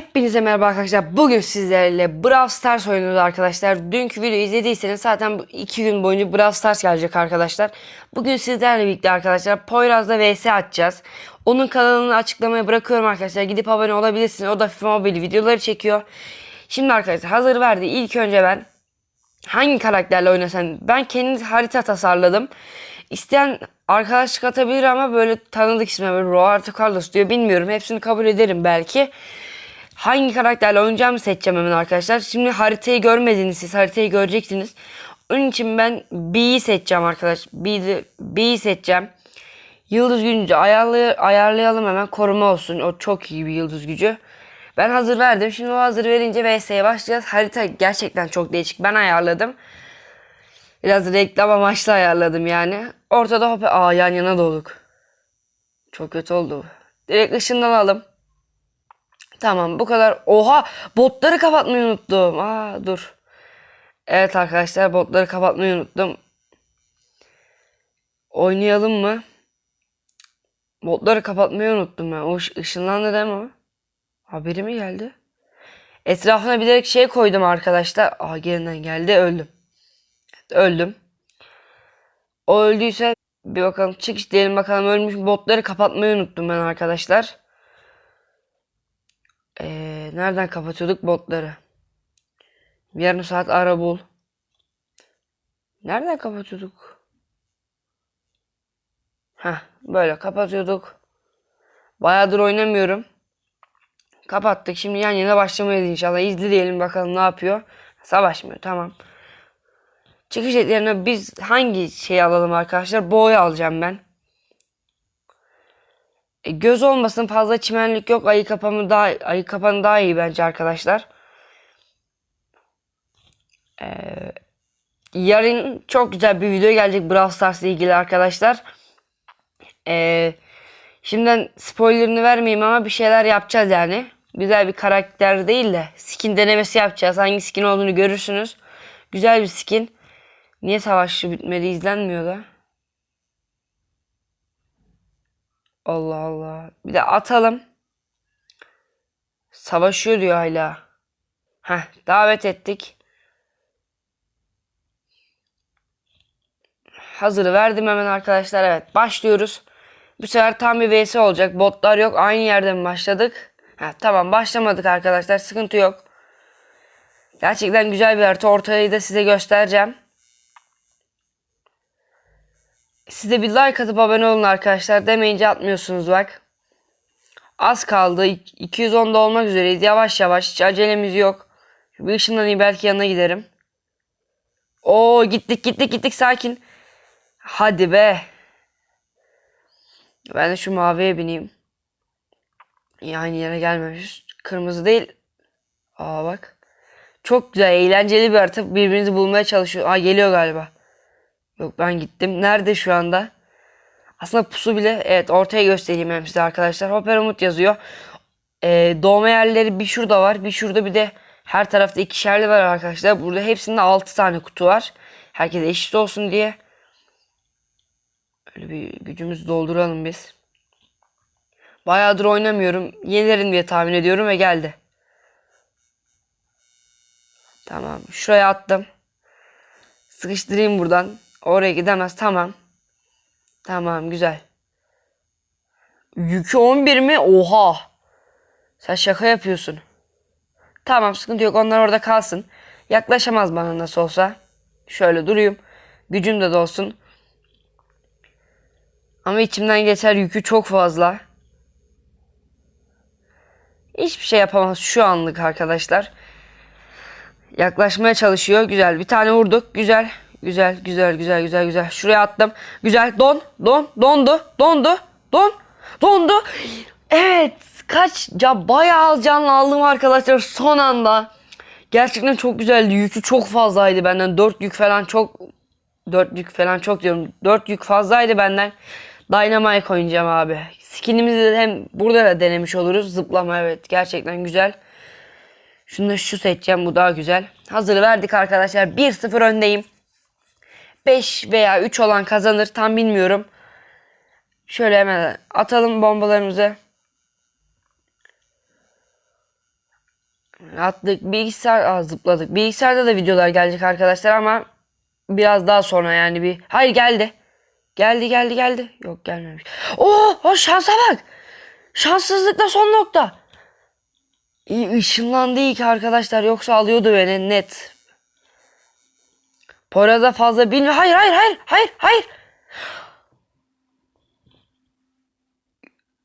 Hepinize merhaba arkadaşlar. Bugün sizlerle Brawl Stars oynuyoruz arkadaşlar. Dünkü videoyu izlediyseniz zaten bu iki gün boyunca Brawl Stars gelecek arkadaşlar. Bugün sizlerle birlikte arkadaşlar Poyraz'la vs atacağız. Onun kanalını açıklamaya bırakıyorum arkadaşlar. Gidip abone olabilirsiniz. O da FIFA Mobile videoları çekiyor. Şimdi arkadaşlar hazır verdi. İlk önce ben hangi karakterle oynasam ben kendi harita tasarladım. İsteyen arkadaşlık atabilir ama böyle tanıdık isme böyle Roberto Carlos diyor bilmiyorum. Hepsini kabul ederim belki. Hangi karakterle oynayacağımı seçeceğim hemen arkadaşlar. Şimdi haritayı görmediniz siz haritayı göreceksiniz. Onun için ben B'yi seçeceğim arkadaş. B'yi, B'yi seçeceğim. Yıldız gücü ayarlay ayarlayalım hemen koruma olsun. O çok iyi bir yıldız gücü. Ben hazır verdim. Şimdi o hazır verince VS'ye başlayacağız. Harita gerçekten çok değişik. Ben ayarladım. Biraz reklam amaçlı ayarladım yani. Ortada hop aa yan yana dolduk. Çok kötü oldu. Direkt ışınlanalım. Tamam bu kadar. Oha botları kapatmayı unuttum. Aa dur. Evet arkadaşlar botları kapatmayı unuttum. Oynayalım mı? Botları kapatmayı unuttum ben. O ış- ışınlandı değil mi? Haberi mi geldi? Etrafına bilerek şey koydum arkadaşlar. Aa gerinden geldi öldüm. Öldüm. O öldüyse bir bakalım çıkış diyelim bakalım ölmüş mü? botları kapatmayı unuttum ben arkadaşlar. Ee, nereden kapatıyorduk botları? Yarım saat ara bul. Nereden kapatıyorduk? Heh, böyle kapatıyorduk. Bayağıdır oynamıyorum. Kapattık. Şimdi yan yana başlamayız inşallah. İzleyelim bakalım ne yapıyor. Savaşmıyor. Tamam. Çıkış etlerine biz hangi şeyi alalım arkadaşlar? Boğayı alacağım ben. E, göz olmasın fazla çimenlik yok. Ayı kapanı daha ayı kapanı daha iyi bence arkadaşlar. Ee, yarın çok güzel bir video gelecek Brawl Stars ilgili arkadaşlar. Ee, şimdiden spoilerını vermeyeyim ama bir şeyler yapacağız yani. Güzel bir karakter değil de skin denemesi yapacağız. Hangi skin olduğunu görürsünüz. Güzel bir skin. Niye savaşı bitmedi izlenmiyor da? Allah Allah. Bir de atalım. Savaşıyor diyor hala. Heh, davet ettik. Hazırı verdim hemen arkadaşlar. Evet başlıyoruz. Bu sefer tam bir vs olacak. Botlar yok. Aynı yerden başladık. Heh, tamam başlamadık arkadaşlar. Sıkıntı yok. Gerçekten güzel bir harita. Ortayı da size göstereceğim. Size bir like atıp abone olun arkadaşlar. Demeyince atmıyorsunuz bak. Az kaldı. 210'da olmak üzereyiz. Yavaş yavaş. Hiç acelemiz yok. Bir ışınlanayım belki yanına giderim. Oo gittik gittik gittik sakin. Hadi be. Ben de şu maviye bineyim. Yani yere gelmemiş. Kırmızı değil. Aa bak. Çok güzel, eğlenceli bir harita. Birbirinizi bulmaya çalışıyor. Aa geliyor galiba. Yok ben gittim. Nerede şu anda? Aslında pusu bile evet ortaya göstereyim hem size arkadaşlar. Hoper Umut yazıyor. Ee, doğma yerleri bir şurada var. Bir şurada bir de her tarafta ikişerli var arkadaşlar. Burada hepsinde 6 tane kutu var. Herkes eşit olsun diye. Öyle bir gücümüzü dolduralım biz. Bayağıdır oynamıyorum. Yenilerim diye tahmin ediyorum ve geldi. Tamam. Şuraya attım. Sıkıştırayım buradan. Oraya gidemez. Tamam. Tamam güzel. Yükü 11 mi? Oha. Sen şaka yapıyorsun. Tamam sıkıntı yok. Onlar orada kalsın. Yaklaşamaz bana nasıl olsa. Şöyle durayım. Gücüm de dolsun. Ama içimden geçer yükü çok fazla. Hiçbir şey yapamaz şu anlık arkadaşlar. Yaklaşmaya çalışıyor. Güzel. Bir tane vurduk. Güzel. Güzel, güzel, güzel, güzel, güzel. Şuraya attım. Güzel. Don, don, dondu, dondu, don, dondu. Evet. Kaç ca bayağı canlı aldım arkadaşlar son anda. Gerçekten çok güzeldi. Yükü çok fazlaydı benden. 4 yük falan çok 4 yük falan çok diyorum. 4 yük fazlaydı benden. Dynamite oynayacağım abi. Skinimizi de hem burada da denemiş oluruz. Zıplama evet gerçekten güzel. Şunu da şu seçeceğim bu daha güzel. Hazır verdik arkadaşlar. 1-0 öndeyim. 5 veya 3 olan kazanır tam bilmiyorum. Şöyle hemen atalım bombalarımızı. Attık. Bilgisayar Aa, zıpladık. Bilgisayarda da videolar gelecek arkadaşlar ama biraz daha sonra yani bir. Hayır geldi. Geldi geldi geldi. Yok gelmemiş. Oo, o şansa bak. Şanssızlıkta son nokta. İyi ışınlandı ilk arkadaşlar yoksa alıyordu beni net. Poyraz'a fazla bilmiyor. Hayır hayır hayır hayır hayır.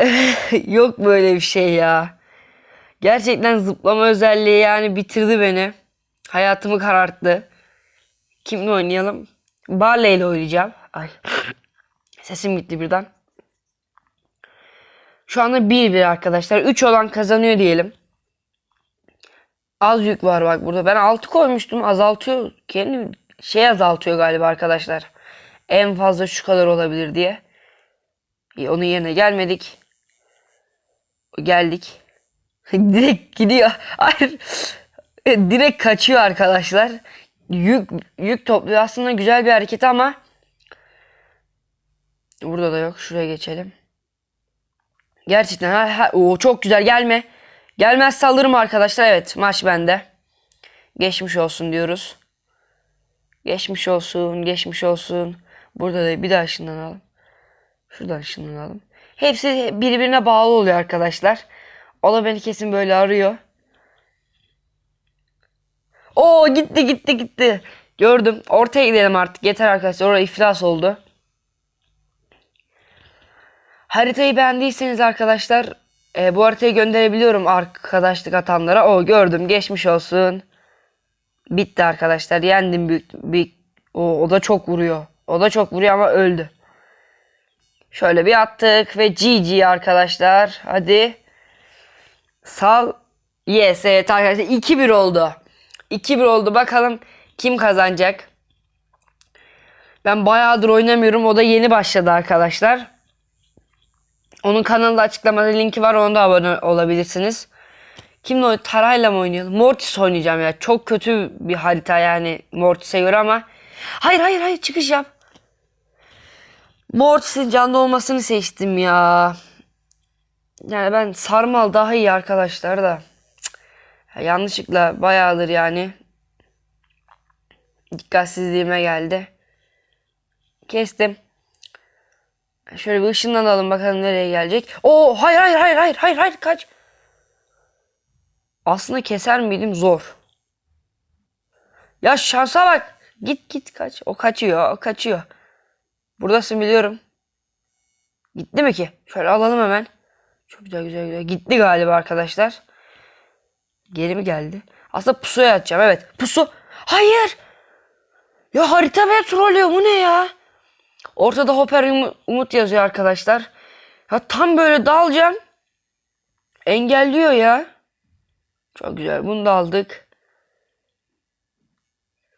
Yok böyle bir şey ya. Gerçekten zıplama özelliği yani bitirdi beni. Hayatımı kararttı. Kimle oynayalım? Barley ile oynayacağım. Ay. Sesim gitti birden. Şu anda 1-1 arkadaşlar. 3 olan kazanıyor diyelim. Az yük var bak burada. Ben 6 koymuştum. Azaltıyor. Kendi şey azaltıyor galiba arkadaşlar. En fazla şu kadar olabilir diye. Onun yerine gelmedik. Geldik. Direkt gidiyor. Hayır. Direkt kaçıyor arkadaşlar. Yük yük topluyor. Aslında güzel bir hareket ama burada da yok. Şuraya geçelim. Gerçekten ha, ha, Oo, çok güzel gelme. Gelmezse alırım arkadaşlar. Evet maç bende. Geçmiş olsun diyoruz. Geçmiş olsun, geçmiş olsun. Burada da bir daha ışınlanalım. Şuradan ışınlanalım. Hepsi birbirine bağlı oluyor arkadaşlar. O da beni kesin böyle arıyor. Oo gitti gitti gitti. Gördüm. Ortaya gidelim artık. Yeter arkadaşlar. Orada iflas oldu. Haritayı beğendiyseniz arkadaşlar e, bu haritayı gönderebiliyorum arkadaşlık atanlara. O gördüm. Geçmiş olsun. Bitti arkadaşlar. Yendim büyük, büyük. O, o da çok vuruyor. O da çok vuruyor ama öldü. Şöyle bir attık ve GG arkadaşlar. Hadi. Sal. Yes evet arkadaşlar 2-1 oldu. 2-1 oldu. Bakalım kim kazanacak. Ben bayağıdır oynamıyorum. O da yeni başladı arkadaşlar. Onun kanalında açıklamada linki var. Ona da abone olabilirsiniz. Kimle oyn Tarayla mı oynayalım? Mortis oynayacağım ya. Çok kötü bir harita yani Mortis'e göre ama. Hayır hayır hayır çıkış yap. Mortis'in canlı olmasını seçtim ya. Yani ben sarmal daha iyi arkadaşlar da. Cık. Ya yanlışlıkla bayağıdır yani. Dikkatsizliğime geldi. Kestim. Şöyle bir ışınlanalım bakalım nereye gelecek. Oo hayır hayır hayır hayır hayır hayır kaç. Aslında keser miydim zor. Ya şansa bak. Git git kaç. O kaçıyor o kaçıyor. Buradasın biliyorum. Gitti mi ki? Şöyle alalım hemen. Çok güzel güzel güzel. Gitti galiba arkadaşlar. Geri mi geldi? Aslında pusuya atacağım evet. Pusu. Hayır. Ya harita beni trollüyor. Bu ne ya? Ortada Hopper Umu- Umut yazıyor arkadaşlar. Ya tam böyle dalacağım. Engelliyor ya. Çok güzel. Bunu da aldık.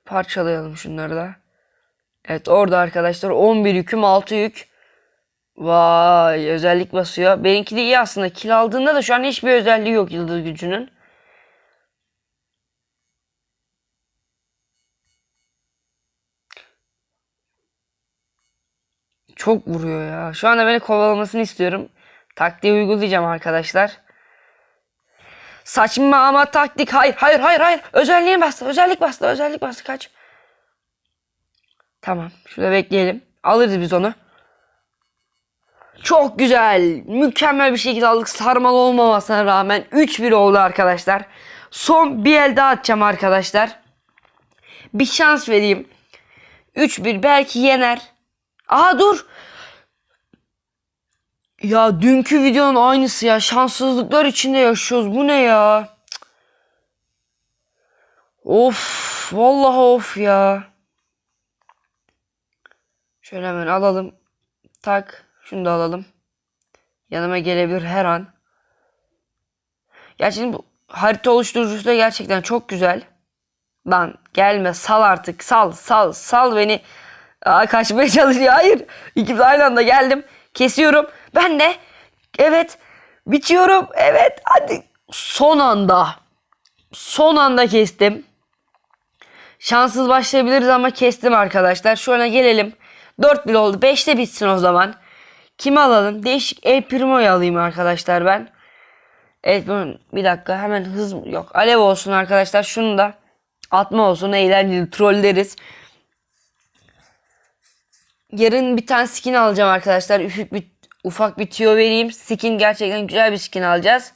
Parçalayalım şunları da. Evet orada arkadaşlar 11 yüküm 6 yük. Vay özellik basıyor. Benimki de iyi aslında. Kil aldığında da şu an hiçbir özelliği yok yıldız gücünün. Çok vuruyor ya. Şu anda beni kovalamasını istiyorum. Taktiği uygulayacağım arkadaşlar. Saçma ama taktik. Hayır hayır hayır hayır. Özelliğe bastı. Özellik bastı. Özellik bastı. Kaç. Tamam. Şurada bekleyelim. Alırız biz onu. Çok güzel. Mükemmel bir şekilde aldık. Sarmal olmamasına rağmen 3-1 oldu arkadaşlar. Son bir el daha atacağım arkadaşlar. Bir şans vereyim. 3-1 belki yener. Aa dur. Ya dünkü videonun aynısı ya. Şanssızlıklar içinde yaşıyoruz. Bu ne ya? Of. Vallahi of ya. Şöyle hemen alalım. Tak. Şunu da alalım. Yanıma gelebilir her an. Gerçekten bu harita oluşturucusu da gerçekten çok güzel. Lan gelme sal artık sal sal sal beni. Aa, kaçmaya çalışıyor. Hayır. İkimiz aynı anda geldim. Kesiyorum. Ben de. Evet. Bitiyorum. Evet. Hadi. Son anda. Son anda kestim. Şanssız başlayabiliriz ama kestim arkadaşlar. Şöyle gelelim. 4 1 oldu. 5'te bitsin o zaman. Kimi alalım? Değişik El Primo'yu alayım arkadaşlar ben. Evet bir dakika hemen hız yok. Alev olsun arkadaşlar. Şunu da atma olsun. Eğlenceli trolleriz. Yarın bir tane skin alacağım arkadaşlar. Ufak bir, ufak bir tüyo vereyim. Skin gerçekten güzel bir skin alacağız.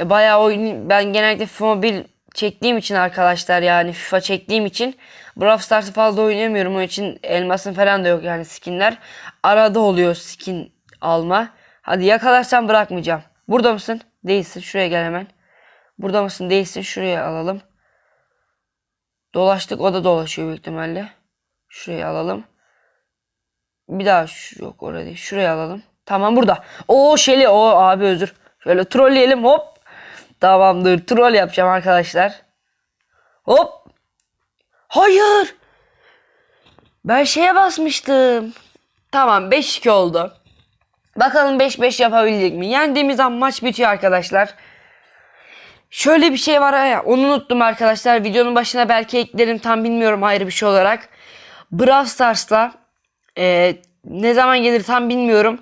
E, Bayağı oyun ben genellikle FIFA Mobile çektiğim için arkadaşlar yani FIFA çektiğim için Brawl Stars'ı fazla oynamıyorum. Onun için elmasın falan da yok yani skinler. Arada oluyor skin alma. Hadi yakalarsan bırakmayacağım. Burada mısın? Değilsin. Şuraya gel hemen. Burada mısın? Değilsin. Şuraya alalım. Dolaştık. O da dolaşıyor büyük ihtimalle. Şuraya alalım. Bir daha şu, yok orada. Şuraya alalım. Tamam burada. O Şeli. O abi özür. Şöyle trolleyelim hop. Tamamdır. Troll yapacağım arkadaşlar. Hop. Hayır. Ben şeye basmıştım. Tamam 5-2 oldu. Bakalım 5-5 yapabilecek mi? Yendiğimiz an maç bitiyor arkadaşlar. Şöyle bir şey var ya onu unuttum arkadaşlar. Videonun başına belki eklerim tam bilmiyorum ayrı bir şey olarak. Brawl Stars'la e, ne zaman gelir tam bilmiyorum.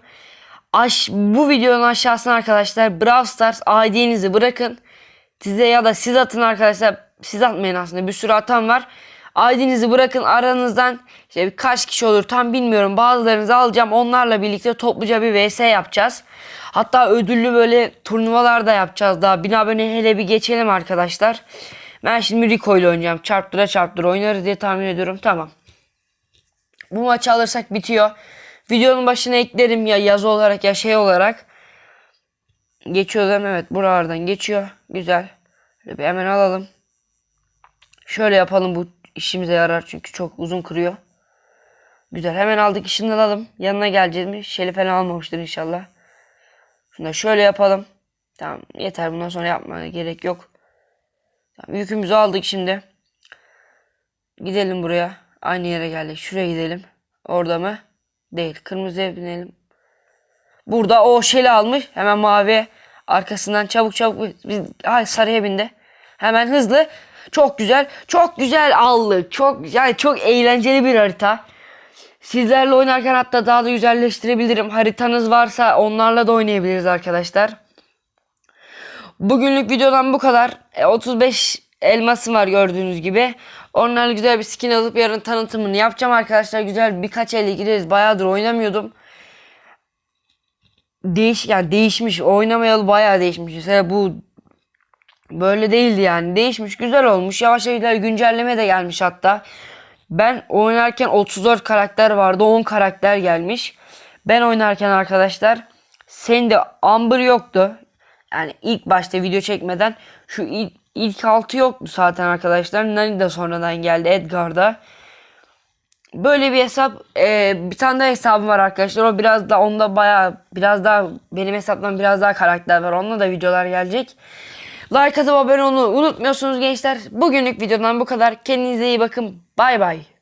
Aş, bu videonun aşağısına arkadaşlar Brawl Stars ID'nizi bırakın. Size ya da siz atın arkadaşlar. Siz atmayın aslında bir sürü atan var. ID'nizi bırakın aranızdan işte kaç kişi olur tam bilmiyorum. Bazılarınızı alacağım. Onlarla birlikte topluca bir vs yapacağız. Hatta ödüllü böyle turnuvalar da yapacağız daha. Bin abone hele bir geçelim arkadaşlar. Ben şimdi Rico ile oynayacağım. Çarptıra çarptıra oynarız diye tahmin ediyorum. Tamam. Bu maçı alırsak bitiyor. Videonun başına eklerim ya yazı olarak ya şey olarak. Geçiyorum evet buralardan geçiyor. Güzel. Şöyle bir hemen alalım. Şöyle yapalım bu işimize yarar çünkü çok uzun kırıyor. Güzel hemen aldık işini alalım. Yanına geleceğiz mi? Şeli falan almamıştır inşallah. Şunu da şöyle yapalım. Tamam yeter bundan sonra yapmaya gerek yok. Tamam, yükümüzü aldık şimdi. Gidelim buraya. Aynı yere geldik. Şuraya gidelim. Orada mı? Değil. Kırmızıya binelim. Burada o şeli almış. Hemen mavi arkasından çabuk çabuk. Biz, ay sarıya bindi. Hemen hızlı. Çok güzel. Çok güzel aldık. Çok yani çok eğlenceli bir harita. Sizlerle oynarken hatta daha da güzelleştirebilirim. Haritanız varsa onlarla da oynayabiliriz arkadaşlar. Bugünlük videodan bu kadar. E, 35 elmasım var gördüğünüz gibi. Onlarla güzel bir skin alıp yarın tanıtımını yapacağım arkadaşlar. Güzel birkaç elle gireriz. Bayağıdır oynamıyordum. Değiş yani değişmiş. Oynamayalı bayağı değişmiş. Mesela bu böyle değildi yani. Değişmiş, güzel olmuş. Yavaş yavaş güncelleme de gelmiş hatta. Ben oynarken 34 karakter vardı. 10 karakter gelmiş. Ben oynarken arkadaşlar Sandy Amber yoktu. Yani ilk başta video çekmeden şu ilk, ilk altı yoktu zaten arkadaşlar. Nani de sonradan geldi Edgar'da. Böyle bir hesap e, bir tane daha hesabım var arkadaşlar. O biraz da onda baya biraz daha benim hesaptan biraz daha karakter var. Onunla da videolar gelecek. Like atıp abone olmayı unutmuyorsunuz gençler. Bugünlük videodan bu kadar. Kendinize iyi bakın. Bay bay.